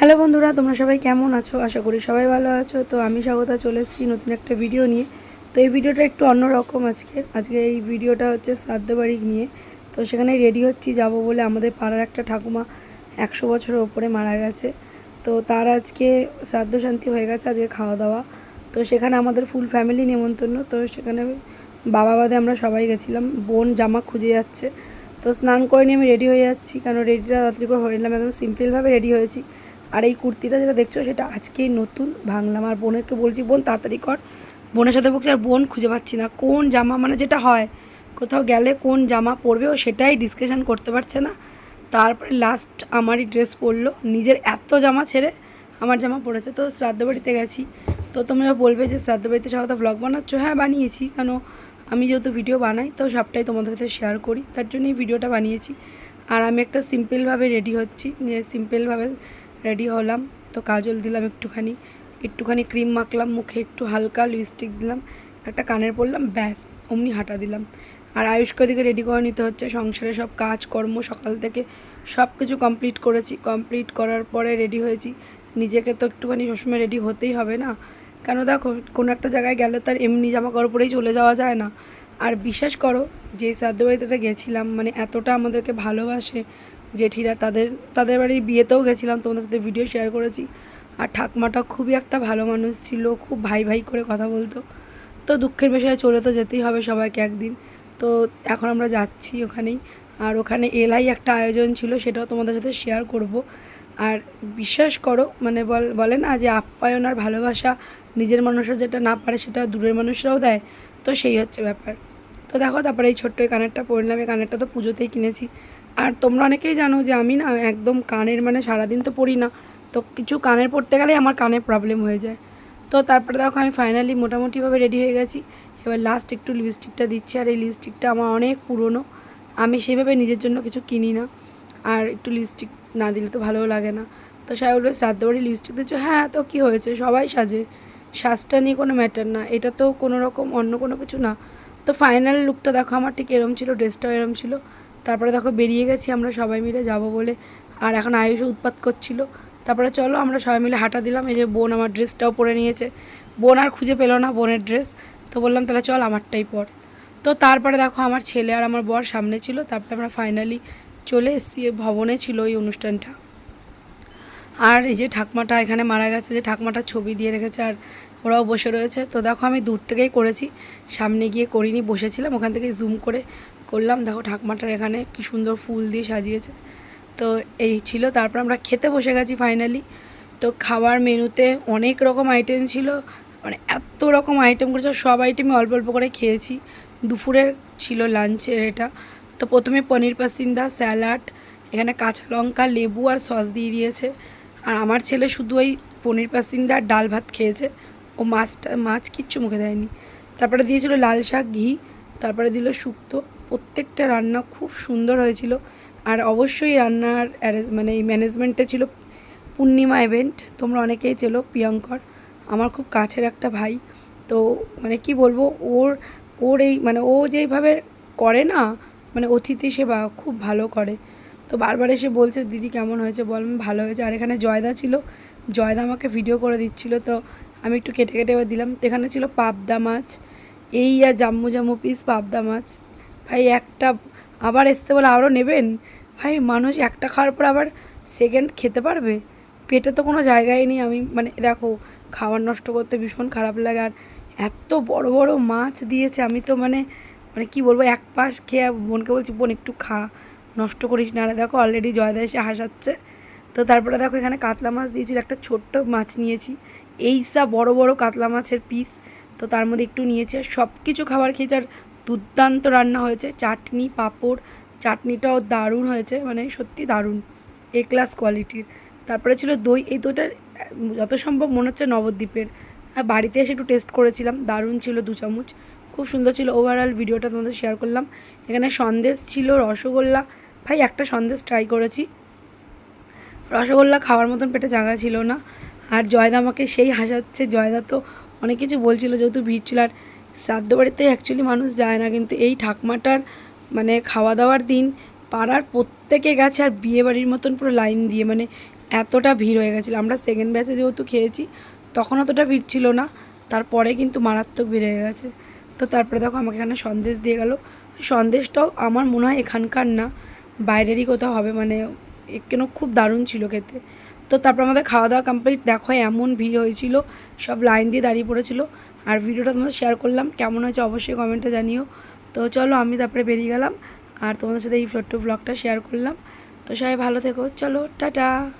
Hello বন্ধুরা, তোমরা সবাই কেমন আছো? আশা করি সবাই ভালো আছো। তো আমি স্বাগতা, চলে এসেছি নতুন একটা ভিডিও নিয়ে। তো এই ভিডিওটা একটু অন্যরকম আজকে আজকে এই ভিডিওটা হচ্ছে শ্রাদ্ধ বাড়ি নিয়ে। তো সেখানে রেডি হচ্ছি, যাব বলে আমাদের পাড়ার একটা ঠাকুমা একশো বছরের ওপরে মারা গেছে। তো তার আজকে শ্রাদ্ধ শান্তি হয়ে গেছে, আজকে খাওয়া দাওয়া। তো সেখানে আমাদের ফুল ফ্যামিলি নেমন্তন্ন। তো সেখানে বাবা বাদে আমরা সবাই গেছিলাম। বোন জামা খুঁজে যাচ্ছে। তো স্নান করে নিয়ে আমি রেডি হয়ে যাচ্ছি। কারণ রেডিটা তাড়াতাড়ি করে হয়ে নিলাম একদম সিম্পলভাবে রেডি হয়েছি। আর এই কুর্তিটা যেটা দেখছ, সেটা আজকেই নতুন। ভাঙলাম আর বোনকে বলছি, বোন, তাড়াতাড়ি কর। বোনের সাথে বলছি, আর বোন খুঁজে পাচ্ছি না। কোন জামা? মানে যেটা হয়, কোথাও গেলে কোন জামা পরবে ও সেটাই ডিসকাশন করতে পারছে না। তারপরে লাস্ট আমারই ড্রেস পরলো। নিজের এত জামা ছেড়ে আমার জামা পড়েছে তো শ্রাদ্ধ বাড়িতে গেছি। তো তোমরা বলবে যে শ্রাদ্ধ বাড়িতে সবাই ব্লগ বানাচ্ছো। হ্যাঁ বানিয়েছি। কেন? আমি যেহেতু ভিডিও বানাই, তো সবটাই তোমাদের সাথে শেয়ার করি। তার জন্যই ভিডিওটা বানিয়েছি। আর আমি একটা সিম্পলভাবে রেডি হচ্ছি। যে সিম্পলভাবে রেডি হলাম। তো কাজল দিলাম একটুখানি একটুখানি ক্রিম মাখলাম, মুখে একটু হালকা লিপস্টিক দিলাম, একটা কানের পরলাম, ব্যাস, অমনি হাঁটা দিলাম। আর আয়ুষ্ক দিকে রেডি করে নিতে হচ্ছে, সংসারে সব কাজকর্ম সকাল থেকে সব কিছু কমপ্লিট করেছি। কমপ্লিট করার পরে রেডি হয়েছি। নিজেকে তো একটুখানি সবসময় রেডি হতেই হবে না। কেন দেখো, কোনো একটা জায়গায় গেলে তার এমনি জামা কাপড় পরেই চলে যাওয়া যায় না। আর বিশ্বাস করো যে শ্রাদ্ধ বাড়িতে গেছিলাম মানে এতটা আমাদেরকে ভালোবাসে জেঠিরা তাদের তাদের বাড়ির বিয়েতেও গেছিলাম, তোমাদের সাথে ভিডিও শেয়ার করেছি। আর ঠাকমাটা খুবই একটা ভালো মানুষ ছিল, খুব ভাই ভাই করে কথা বলতো। তো দুঃখের বিষয়ে চলে তো যেতেই হবে সবাইকে একদিন। তো এখন আমরা যাচ্ছি ওখানেই। আর ওখানে এলাই একটা আয়োজন ছিল, সেটাও তোমাদের সাথে শেয়ার করব। আর বিশ্বাস করো মানে বল না যে আপ্যায়ন আর ভালোবাসা নিজের মানুষরা যেটা না পারে সেটা দূরের মানুষরাও দেয়। তো সেই হচ্ছে ব্যাপার। তো দেখো, তারপরে এই ছোট্ট এই কানেরটা পরলাম। এই কানেরটা তো পুজোতেই কিনেছি। আর তোমরা অনেকেই জানো যে আমি না একদম কানের মানে সারাদিন তো পড়ি না, তো কিছু কানের পড়তে গেলেই আমার কানে প্রবলেম হয়ে যায়। তো তারপরে দেখো আমি ফাইনালি মোটামুটিভাবে রেডি হয়ে গেছি। এবার লাস্ট একটু লিপস্টিকটা দিচ্ছি আর এই লিপস্টিকটা আমার অনেক পুরনো, আমি সেভাবে নিজের জন্য কিছু কিনি না। আর একটু লিপস্টিক না দিলে তো ভালোও লাগে না। তো সবাই বলবে, শ্রাদ্ধ বাড়ি লিপস্টিক দিচ্ছ? হ্যাঁ তো কী হয়েছে? সবাই সাজে। সাজটা নিয়ে কোনো ম্যাটার না, এটা তো কোনো রকম অন্য কোনো কিছু না। তো ফাইনাল লুকটা দেখো, আমার ঠিক এরম ছিল ড্রেসটাও এরম ছিল। তারপরে দেখো বেরিয়ে গেছি, আমরা সবাই মিলে যাব বলে। আর এখন আয়ুষও উৎপাত করছিল। তারপরে চলো, আমরা সবাই মিলে হাঁটা দিলাম। এই যে বোন আমার ড্রেসটাও পরে নিয়েছে। বোন আর খুঁজে পেল না বোনের ড্রেস। তো বললাম, তাহলে চল আমারটাই পর। তো তারপরে দেখো, আমার ছেলে আর আমার বর সামনে ছিল। তারপরে আমরা ফাইনালি চলে এসেছি ভবনে ছিল ওই অনুষ্ঠানটা। আর এই যে ঠাকমাটা এখানে মারা গেছে, যে ঠাকমাটার ছবি দিয়ে রেখেছে আর ওরাও বসে রয়েছে। তো দেখো, আমি দূর থেকেই করেছি। সামনে গিয়ে করিনি, বসেছিলাম। ওখান থেকে জুম করে করলাম। দেখো ঠাকমাটার এখানে কি সুন্দর ফুল দিয়ে সাজিয়েছে। তো এই ছিল। তারপর আমরা খেতে বসে গেছি ফাইনালি তো খাবার মেনুতে অনেক রকম আইটেম ছিল। মানে এত রকম আইটেম করেছে। সব আইটেমই অল্প অল্প করে খেয়েছি। দুপুরের ছিল লাঞ্চের এটা। তো প্রথমে পনির পাসিন্দা স্যালাড এখানে কাঁচা লঙ্কা, লেবু আর সস দিয়ে দিয়েছে। আর আমার ছেলে শুধু ওই পনির পাসিন্দা ডাল ভাত খেয়েছে। ও মাছটা মাছ কিচ্ছু মুখে দেয়নি। তারপরে দিয়েছিল লাল শাক, ঘি। তারপরে দিল শুক্তো। প্রত্যেকটা রান্না খুব সুন্দর হয়েছিল। আর অবশ্যই রান্নার মানে এই ম্যানেজমেন্টে ছিল পূর্ণিমা ইভেন্ট তোমরা অনেকেই চেলো প্রিয়ঙ্কর, আমার খুব কাছের একটা ভাই। তো মানে কি বলব, ওর ওর এই মানে ও যেইভাবে করে না মানে অতিথি সেবা খুব ভালো করে। তো বারবার এসে বলছে, দিদি কেমন হয়েছে বল? ভালো হয়েছে। আর এখানে জয়দা ছিল, জয়দা আমাকে ভিডিও করে দিচ্ছিল, তো আমি একটু কেটে কেটে এবার দিলাম। তো এখানে ছিল পাবদা মাছ, এই আর জাম্মু জাম্মু পিস পাবদা মাছ। ভাই, একটা আবার এসছে বলে আরও নেবেন? ভাই, মানুষ একটা খাওয়ার পর আবার সেকেন্ড খেতে পারবে? পেটে তো কোনো জায়গায় নেই। আমি মানে দেখো, খাবার নষ্ট করতে ভীষণ খারাপ লাগে। আর এত বড় বড় মাছ দিয়েছে। আমি তো মানে মানে কি বলব, এক পাশ খেয়ে বোনকে বলছি, বোন, একটু খা। নষ্ট করিস না। দেখো অলরেডি জয়দা এসে হাসাচ্ছে। তো তারপরে দেখো, এখানে কাতলা মাছ দিয়েছিল। একটা ছোট্ট মাছ নিয়েছি। এই সব বড় বড় কাতলা মাছের পিস তো তার মধ্যে একটু নিয়েছি। আর সব কিছু খাবার খেয়েছে। আর দুর্দান্ত রান্না হয়েছে। চাটনি, পাঁপড়, চাটনিটাও দারুণ হয়েছে মানে সত্যি দারুণ এ ক্লাস কোয়ালিটির তারপরে ছিল দই, এই দইটা, যত সম্ভব মনে হচ্ছে নবদ্বীপের। বাড়িতে এসে একটু টেস্ট করেছিলাম, দারুণ ছিল দু চামচ। খুব সুন্দর ছিল ওভারঅল ভিডিওটা তোমাদের শেয়ার করলাম। এখানে সন্দেশ ছিল, রসগোল্লা। ভাই, একটা সন্দেশ ট্রাই করেছি। রসগোল্লা খাওয়ার মতন পেটে জায়গা ছিল না। আর জয়দা আমাকে সেই হাসাচ্ছে, জয়দা তো অনেক কিছু বলছিল, যেহেতু ভিড় ছিল। আর শ্রাদ্ধ বাড়িতে অ্যাকচুয়ালি মানুষ যায় না, কিন্তু এই ঠাকমাটার মানে খাওয়া দাওয়ার দিন পাড়ার প্রত্যেকে গেছে আর বিয়ে বাড়ির মতন পুরো লাইন দিয়ে মানে এতটা ভিড় হয়ে গেছিল। আমরা সেকেন্ড ব্যাচে যেহেতু খেয়েছি, তখন অতটা ভিড় ছিল না, তারপরে কিন্তু মারাত্মক ভিড় হয়ে গেছে। তো তারপরে দেখো আমাকে এখানে সন্দেশ দিয়ে গেল। সন্দেশটাও আমার মনে হয় এখানকার না, বাইরেরই কোথাও হবে মানে কেন খুব দারুণ ছিল খেতে। তো তারপর আমাদের খাওয়া দাওয়া কমপ্লিট দেখো এমন ভিড় হয়েছিল, সব লাইন দিয়ে দাঁড়িয়ে পড়েছিল। আর ভিডিওটা তোমাদের শেয়ার করলাম। কেমন হয়েছে অবশ্যই কমেন্টে জানিও। তো চলো আমি তারপরে বেরিয়ে গেলাম। আর তোমাদের সাথে এই ছোট্ট ব্লগটা শেয়ার করলাম। তো সবাই ভালো থেকো। চলো, টাটা।